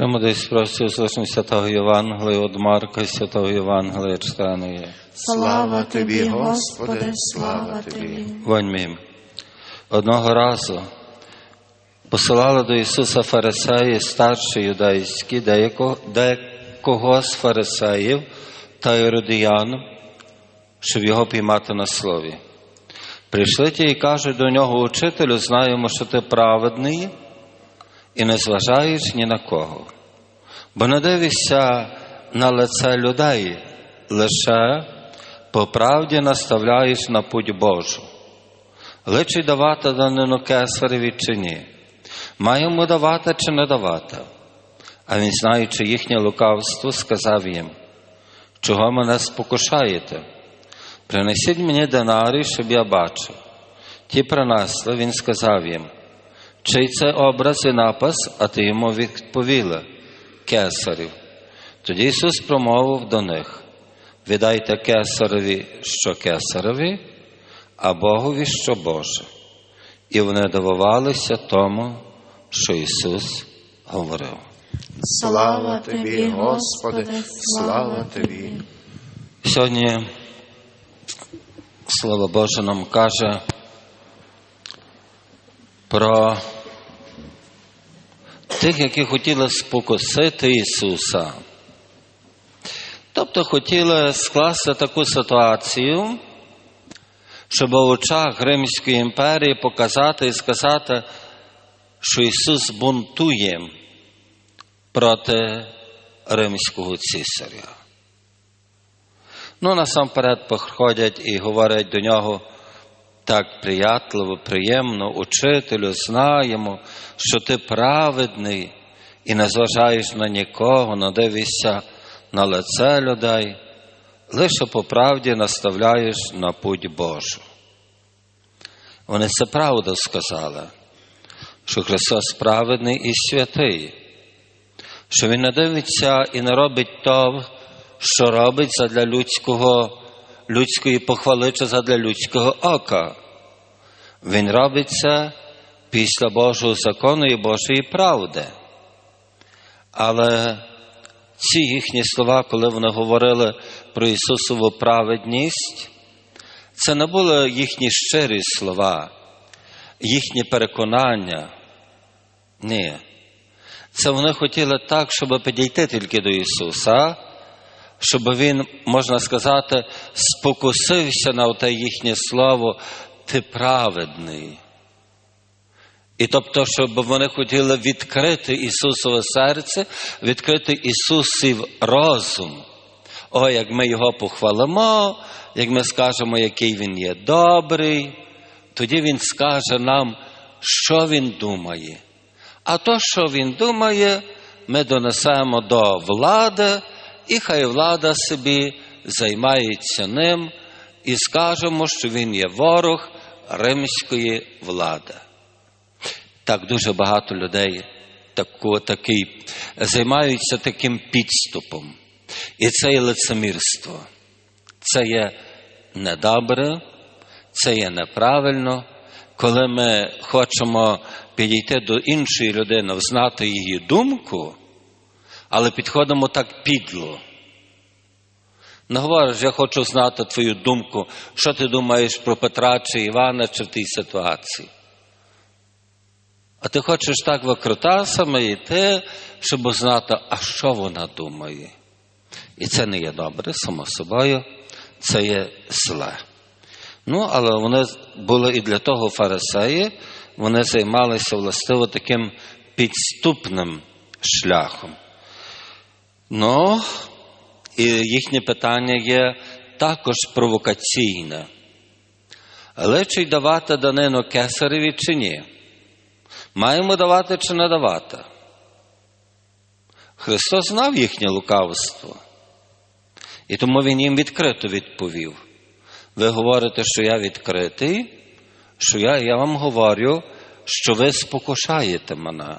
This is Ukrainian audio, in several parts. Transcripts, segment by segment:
Премудрість прості услышим Святого Євангелія від Марка Святого Євангелія читаної. Слава тобі, Господи, слава тобі. Воньмім. Одного разу посилали до Ісуса фарисеї старші юдейські, деякого, декого з фарисеїв та іродіян, щоб його піймати на слові. Прийшли ті і кажуть до нього, учителю, знаємо, що ти праведний і не зважаєш ні на кого. Бо не дивишся на лице людей, лише по правді наставляєш на путь Божу. Личить давати данину кесареві чи ні? Маємо давати чи не давати? А він, знаючи їхнє лукавство, сказав їм, чого мене спокушаєте? Принесіть мені динарій, щоб я бачив. Ті принесли, він сказав їм, чий це образ і напис, а ти йому відповіли кесарів. Тоді Ісус промовив до них: віддайте кесареві, що кесареві, а Богові, що Боже. І вони дивувалися тому, що Ісус говорив. Слава тобі, Господи, слава тобі. Сьогодні Слово Боже нам каже про тих, які хотіли спокусити Ісуса. Тобто хотіли скласти таку ситуацію, щоб в очах Римської імперії показати і сказати, що Ісус бунтує проти римського цісаря. Ну, насамперед приходять і говорять до нього так приятливо, приємно, учителю, знаємо, що ти праведний і не зважаєш на нікого, не дивишся на лице людей, лише по правді наставляєш на путь Божу. Вони це правду сказали, що Христос праведний і святий, що Він не дивиться і не робить того, що робить задля людського, людської похвали чи задля людського ока. Він робить це після Божого закону і Божої правди. Але ці їхні слова, коли вони говорили про Ісусову праведність, це не були їхні щирі слова, їхні переконання. Ні. Це вони хотіли так, щоб підійти тільки до Ісуса, щоб Він, можна сказати, спокусився на те їхнє слово, ти праведний. І тобто, щоб вони хотіли відкрити Ісусове серце, відкрити Ісусів розум. О, як ми Його похвалимо, як ми скажемо, який Він є добрий, тоді Він скаже нам, що Він думає. А то, що Він думає, ми донесемо до влади, і хай влада собі займається ним, і скажемо, що він є ворог римської влади. Так дуже багато людей таку, такий, займаються таким підступом. І це є лицемірство. Це є недобре, це є неправильно, коли ми хочемо підійти до іншої людини, взнати її думку, але підходимо так підло. Говориш, я хочу знати твою думку, що ти думаєш про Петра чи Івана чи в тій ситуації. А ти хочеш так викрутасами йти, щоб знати, а що вона думає. І це не є добре, само собою, це є зле. Ну, але вони були і для того фарисеї, вони займалися властиво таким підступним шляхом. Ну, і їхнє питання є також провокаційне. Лечить давати данину кесареві чи ні? Маємо давати чи не давати? Христос знав їхнє лукавство. І тому Він їм відкрито відповів. Ви говорите, що я відкритий, що я, я вам говорю, що ви спокушаєте мене.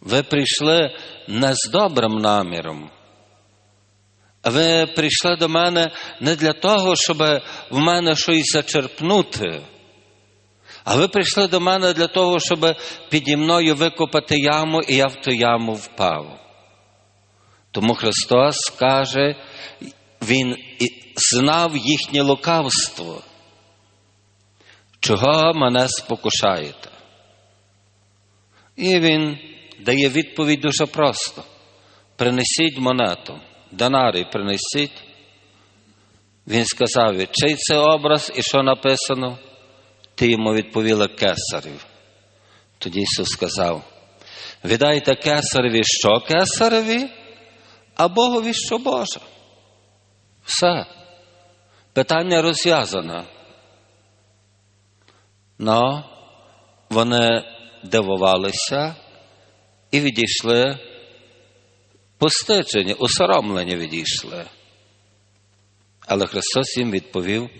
Ви прийшли не з добрим наміром. Ви прийшли до мене не для того, щоб в мене щось зачерпнути, А ви прийшли до мене для того, щоб піді мною викопати яму, і я в ту яму впав. Тому Христос каже, Він знав їхнє лукавство. Чого мене спокушаєте? І він дає відповідь дуже просто: принесіть монету, донарій принесіть. Він сказав, чий це образ і що написано? Ти йому відповіла кесарів. Тоді Ісус сказав: віддайте кесареві, що кесареві, а Богові що Боже. Все. Питання розв'язане. Но вони дивувалися і відійшли постиджені, усоромлені відійшли. Але Христос їм відповів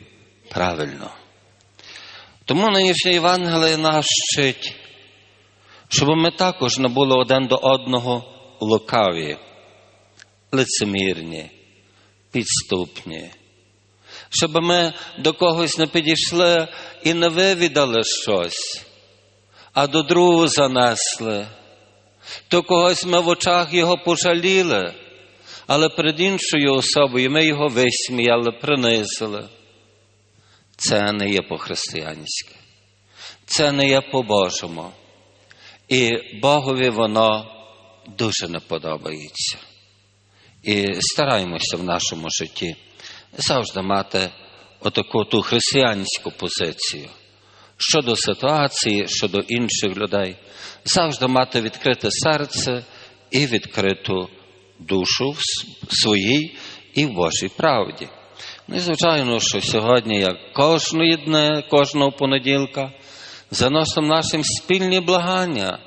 правильно. Тому нинішнє Євангеліє нас вчить, щоб ми також не були один до одного лукаві, лицемірні, підступні, щоб ми до когось не підійшли і не вивідали щось, а до другого занесли. То когось ми в очах його пожаліли, але перед іншою особою ми його висміяли, принизили. Це не є по-християнськи, це не є по-божому. І Богові воно дуже не подобається. І стараємося в нашому житті завжди мати отаку ту християнську позицію щодо ситуації, щодо інших людей, завжди мати відкрите серце і відкриту душу в своїй і в Божій правді. Ну і звичайно, що сьогодні, як кожної дня, кожного понеділка, заносимо нашим спільні благання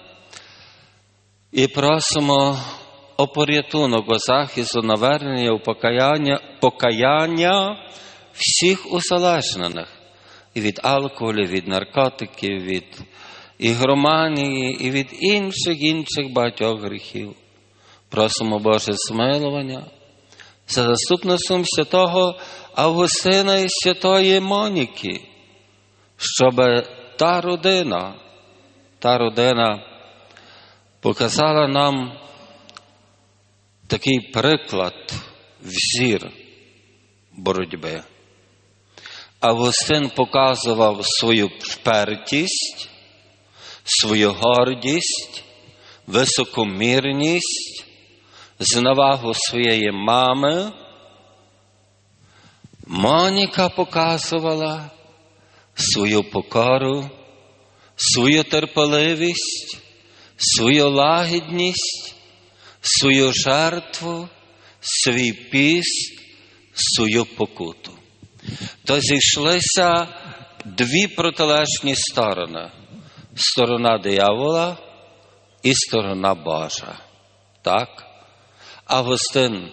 і просимо о порятунок, о захисту, навернення, о покаяння, покаяння всіх усалежнених і від алкоголю, від наркотиків, від ігроманії, і від інших інших багатьох гріхів. Просимо Боже змилування за заступництвом святого Августина і святої Моніки, щоб та родина, та родина показала нам такий приклад, взір боротьби. Августин показував свою впертість, свою гордість, високомірність, зневагу своєї мами. Моніка показувала свою покору, свою терпеливість, свою лагідність, свою жертву, свій піст, свою покуту. То зійшлися дві протилежні сторони: сторона диявола і сторона Божа. Так? Августин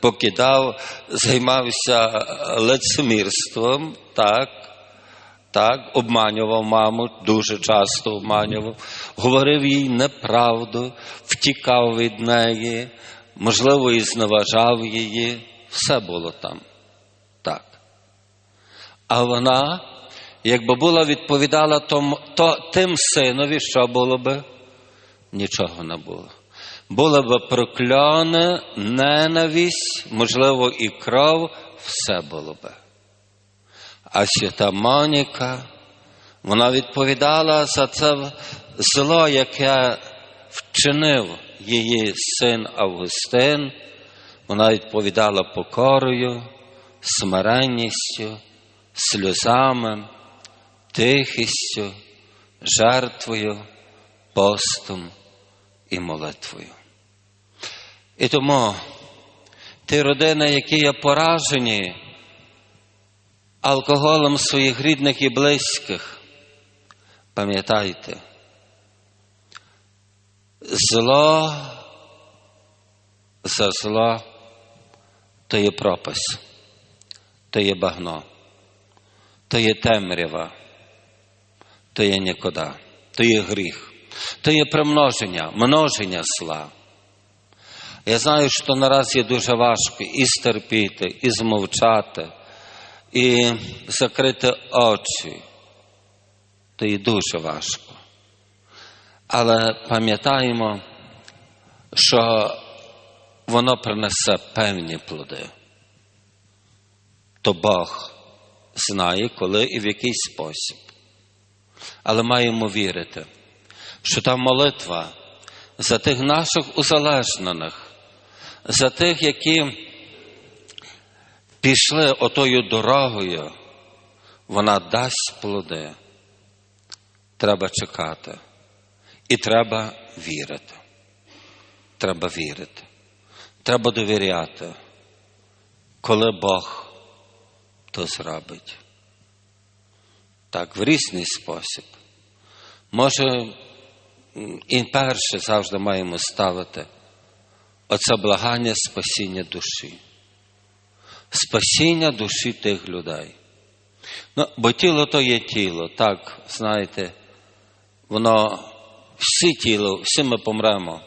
покидав, займався лицемірством, так, так, обманював маму, дуже часто обманював, говорив їй неправду, втікав від неї, можливо, і зневажав її. Все було там. Так. А вона, якби була відповідала тому, то, тим синові, що було би? Нічого не було. Було б прокляне, ненависть, можливо, і кров, все було би. А свята Моніка, вона відповідала за це зло, яке вчинив її син Августин. Вона відповідала покорою, смиренністю, сльозами, тихістю, жертвою, постом і молитвою. І тому ті родини, які є поражені алкоголем своїх рідних і близьких, пам'ятайте, зло за зло то є пропис, то є багно, то є темрява, то є нікуди, то є гріх, то є примноження, множення зла. Я знаю, що наразі є дуже важко і стерпіти, і змовчати, і закрити очі. то і дуже важко. Але пам'ятаємо, що воно принесе певні плоди. То Бог знає, коли і в який спосіб. Але маємо вірити, що та молитва за тих наших узалежнених, за тих, які пішли отою дорогою, вона дасть плоди. Треба чекати. І треба вірити. Треба вірити. Треба довіряти, коли Бог то зробить. Так, в різний спосіб. Може, і перше завжди маємо ставити оце благання спасіння душі. Спасіння душі тих людей. Ну, бо тіло то є тіло, так, знаєте, воно всі тіло, всі ми помремо.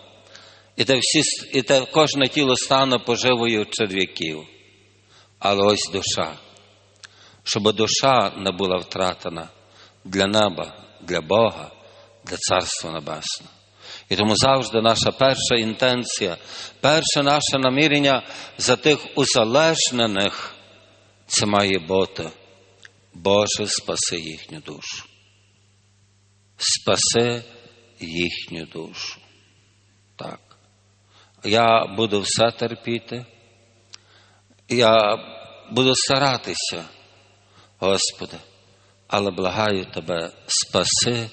І те, всі, і те кожне тіло стане поживою черв'яків. Але ось душа. Щоб душа не була втратена для неба, для Бога, для Царства Небесного. І тому завжди наша перша інтенція, перше наше намірення за тих узалежнених, це має бути. Боже, спаси їхню душу. Спаси їхню душу. Так. Я буду все терпіти. Я буду старатися, Господи, але благаю Тебе, спаси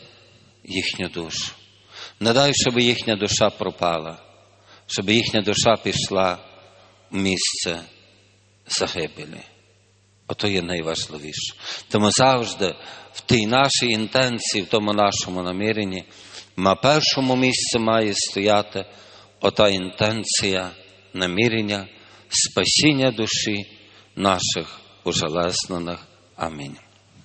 їхню душу. Не дай, щоб їхня душа пропала, щоб їхня душа пішла в місце загибелі. Ото є найважливіше. Тому завжди в тій нашій інтенції, в тому нашому наміренні, на першому місці має стояти ота інтенція намірення спасіння душі наших ужелеснених. Amin.